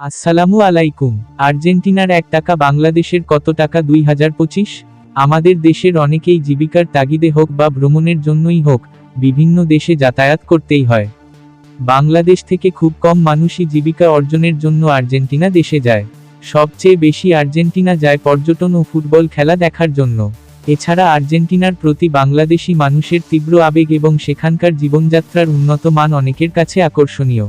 আসসালামু আলাইকুম। আর্জেন্টিনার এক টাকা, বাংলাদেশের কত টাকা? দুই হাজার পঁচিশ? আমাদের দেশের অনেকেই জীবিকার তাগিদে হোক বা ভ্রমণের জন্যই হোক, বিভিন্ন দেশে যাতায়াত করতেই হয়। বাংলাদেশ থেকে খুব কম মানুষই জীবিকা অর্জনের জন্য আর্জেন্টিনা দেশে যায়। সবচেয়ে বেশি আর্জেন্টিনা যায় পর্যটন ও ফুটবল খেলা দেখার জন্য। এছাড়া আর্জেন্টিনার প্রতি বাংলাদেশি মানুষের তীব্র আবেগ এবং সেখানকার জীবনযাত্রার উন্নত মান অনেকের কাছে আকর্ষণীয়।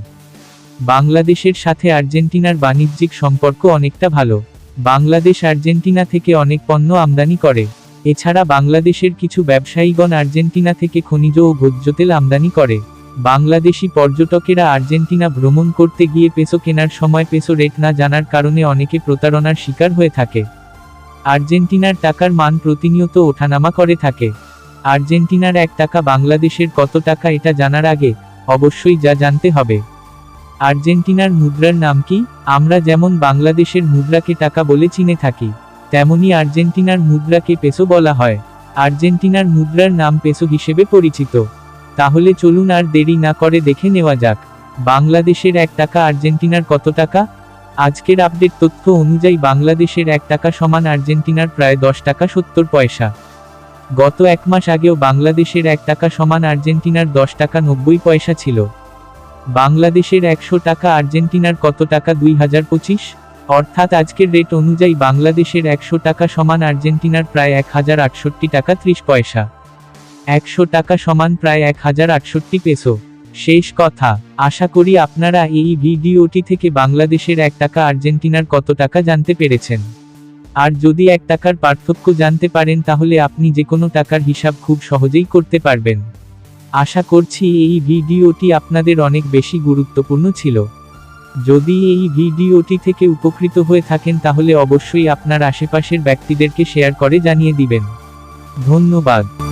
বাংলাদেশের সাথে আর্জেন্টিনার বাণিজ্যিক সম্পর্ক অনেকটা ভালো। বাংলাদেশ আর্জেন্টিনা থেকে অনেক পণ্য আমদানি করে। এছাড়া বাংলাদেশের কিছু ব্যবসায়ীগণ আর্জেন্টিনা থেকে খনিজ ও ভোজ্য তেল আমদানি করে। বাংলাদেশি পর্যটকেরা আর্জেন্টিনা ভ্রমণ করতে গিয়ে পেসো কেনার সময় পেসো রেট না জানার কারণে অনেকে প্রতারণার শিকার হয়ে থাকে। আর্জেন্টিনার টাকার মান প্রতিনিয়ত ওঠানামা করে থাকে। আর্জেন্টিনার এক টাকা বাংলাদেশের কত টাকা এটা জানার আগে অবশ্যই যা জানতে হবে। আর্জেন্টিনার মুদ্রার নাম কি? আমরা যেমন বাংলাদেশের মুদ্রাকে টাকা বলে চিনে থাকি, তেমনি আর্জেন্টিনার মুদ্রাকে পেসো বলা হয়। আর্জেন্টিনার মুদ্রার নাম পেসো হিসেবে পরিচিত। তাহলে চলুন আর দেরি না করে দেখে নেওয়া যাক, বাংলাদেশের এক টাকা আর্জেন্টিনার কত টাকা? আজকের আপডেট তথ্য অনুযায়ী বাংলাদেশের এক টাকা সমান আর্জেন্টিনার প্রায় দশ টাকা সত্তর পয়সা। গত এক মাস আগেও বাংলাদেশের এক টাকা সমান আর্জেন্টিনার দশ টাকা নব্বই পয়সা ছিল। বাংলাদেশের একশো টাকা, আর্জেন্টিনার কত টাকা, দুই হাজার পঁচিশ? অর্থাৎ আজকের রেট অনুযায়ী বাংলাদেশের একশো টাকা সমান আর্জেন্টিনার প্রায় এক হাজার আটষট্টি টাকা ত্রিশ পয়সা। একশো টাকা সমান প্রায় এক হাজার আটষট্টি পেসো। শেষ কথা, আশা করি আপনারা এই ভিডিওটি থেকে বাংলাদেশের এক টাকা, আর্জেন্টিনার কত টাকা জানতে পেরেছেন। আর যদি এক টাকার পার্থক্য জানতে পারেন, তাহলে আপনি যে কোনো টাকার হিসাব খুব সহজেই করতে পারবেন। আশা করছি এই ভিডিওটি আপনাদের অনেক বেশি গুরুত্বপূর্ণ ছিল। যদি এই ভিডিওটি থেকে উপকৃত হয়ে থাকেন তাহলে অবশ্যই আপনার আশেপাশের ব্যক্তিদেরকে শেয়ার করে জানিয়ে দিবেন। ধন্যবাদ।